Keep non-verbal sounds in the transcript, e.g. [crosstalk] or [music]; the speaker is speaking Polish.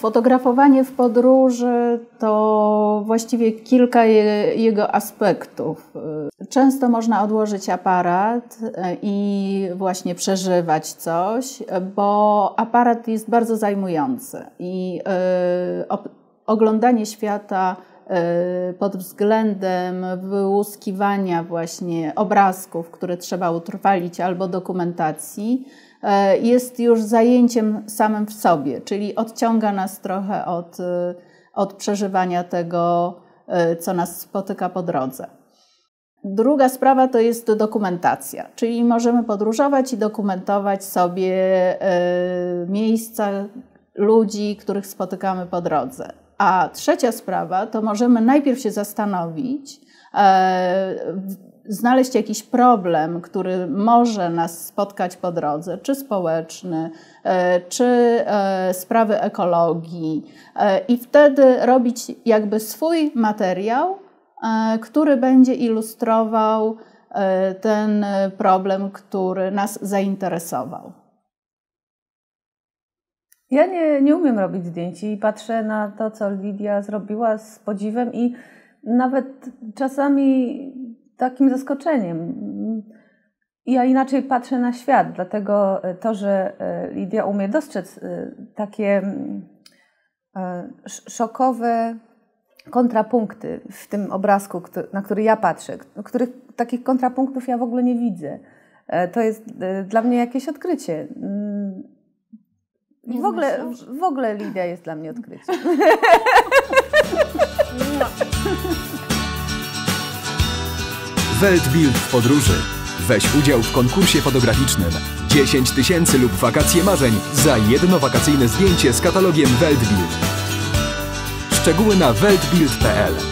Fotografowanie w podróży to właściwie kilka je, jego aspektów. Często można odłożyć aparat e, i właśnie przeżywać coś, bo aparat jest bardzo zajmujący i y, oglądanie świata pod względem wyłuskiwania właśnie obrazków, które trzeba utrwalić albo dokumentacji, E, jest już zajęciem samym w sobie, czyli odciąga nas trochę od, e, od przeżywania tego, co nas spotyka po drodze. Druga sprawa to jest dokumentacja, czyli możemy podróżować i dokumentować sobie miejsca, ludzi, których spotykamy po drodze. A trzecia sprawa to możemy najpierw się zastanowić, znaleźć jakiś problem, który może nas spotkać po drodze, czy społeczny, e, czy e, sprawy ekologii, e, i wtedy robić jakby swój materiał, który będzie ilustrował ten problem, który nas zainteresował. Ja nie, nie umiem robić zdjęć i patrzę na to, co Lidia zrobiła z podziwem i nawet czasami takim zaskoczeniem. Ja inaczej patrzę na świat, dlatego e, to, że e, Lidia umie dostrzec e, takie szokowe kontrapunkty w tym obrazku, na który ja patrzę, których takich kontrapunktów ja w ogóle nie widzę. To jest dla mnie jakieś odkrycie. W ogóle, w ogóle Lidia jest dla mnie odkryciem. [laughs] Weltbild w podróży. Weź udział w konkursie fotograficznym. 10 tysięcy lub wakacje marzeń za jedno wakacyjne zdjęcie z katalogiem Weltbild. Szczegóły na weltbild.pl